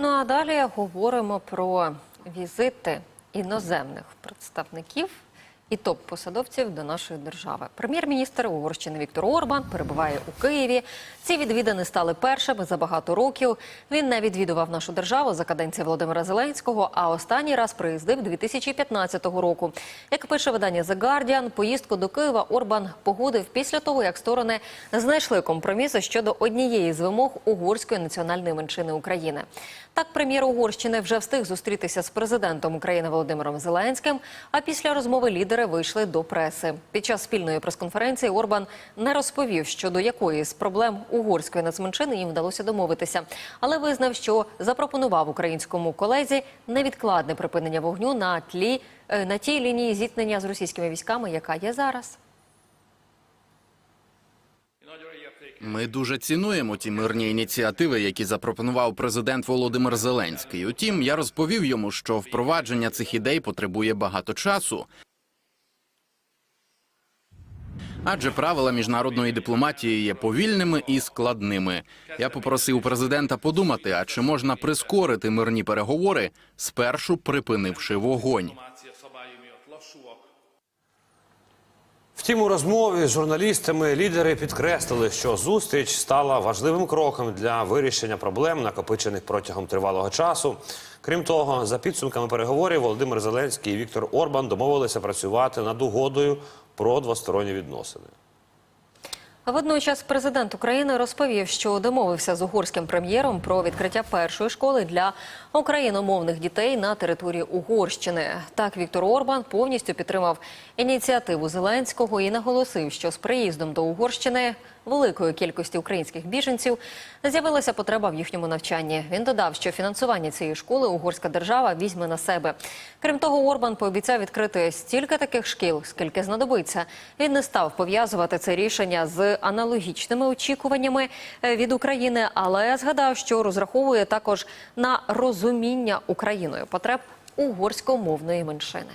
Ну а далі говоримо про візити іноземних представників і топ-посадовців до нашої держави. Прем'єр-міністр Угорщини Віктор Орбан перебуває у Києві. Ці відвідини стали першими за багато років. Він не відвідував нашу державу за каденції Володимира Зеленського, а останній раз приїздив 2015 року. Як пише видання The Guardian, поїздку до Києва Орбан погодив після того, як сторони знайшли компроміси щодо однієї з вимог угорської національної меншини України. Так, прем'єр Угорщини вже встиг зустрітися з президентом України Володимиром Зеленським. А після розмови лідери вийшли до преси. Під час спільної прес-конференції Орбан не розповів, щодо якої з проблем угорської нацменшини їм вдалося домовитися, але визнав, що запропонував українському колезі невідкладне припинення вогню на тлі е, на тій лінії зіткнення з російськими військами, яка є зараз. Ми дуже цінуємо ті мирні ініціативи, які запропонував президент Володимир Зеленський. Утім, я розповів йому, що впровадження цих ідей потребує багато часу. Адже правила міжнародної дипломатії є повільними і складними. Я попросив президента подумати, а чи можна прискорити мирні переговори, спершу припинивши вогонь. Втім, у розмові з журналістами лідери підкреслили, що зустріч стала важливим кроком для вирішення проблем, накопичених протягом тривалого часу. Крім того, за підсумками переговорів Володимир Зеленський і Віктор Орбан домовилися працювати над угодою про двосторонні відносини. Водночас президент України розповів, що домовився з угорським прем'єром про відкриття першої школи для україномовних дітей на території Угорщини. Так, Віктор Орбан повністю підтримав ініціативу Зеленського і наголосив, що з приїздом до Угорщини великої кількості українських біженців з'явилася потреба в їхньому навчанні. Він додав, що фінансування цієї школи угорська держава візьме на себе. Крім того, Орбан пообіцяв відкрити стільки таких шкіл, скільки знадобиться. Він не став пов'язувати це рішення з аналогічними очікуваннями е, від України, але згадав, що розраховує також на розуміння Україною потреб угорськомовної меншини.